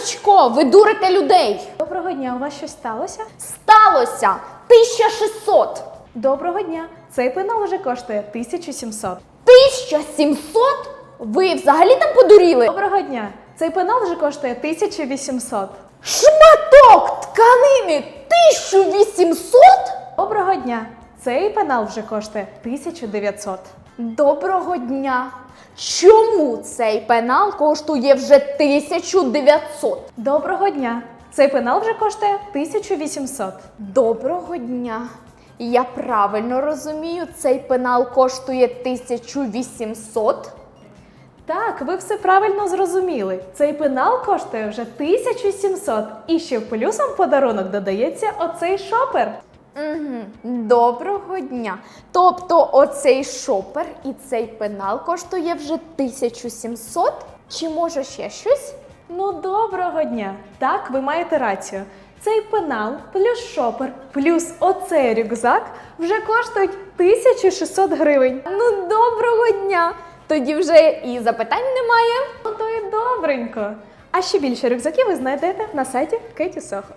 Жіночко, ви дурите людей. Доброго дня, у вас щось сталося? Сталося 1600. Доброго дня. Цей пенал вже коштує 1700. 1700? Ви взагалі там подуріли? Доброго дня. Цей пенал вже коштує 1800. Шматок тканини 1800? Доброго дня. Цей пенал вже коштує 1900. Доброго дня. Чому цей пенал коштує вже 1900? Доброго дня. Цей пенал вже коштує 1800. Доброго дня. Я правильно розумію, цей пенал коштує 1800? Так, ви все правильно зрозуміли. Цей пенал коштує вже 1700. І ще плюсом подарунок додається оцей шопер. Угу. Доброго дня. Тобто оцей шопер і цей пенал коштує вже 1700? Чи може ще щось? Ну, доброго дня! Так, ви маєте рацію. Цей пенал плюс шопер плюс оцей рюкзак вже коштують 1600 гривень. Ну, доброго дня. Тоді вже і запитань немає. Ну то і добренько. А ще більше рюкзаків ви знайдете на сайті Кеті Сохо.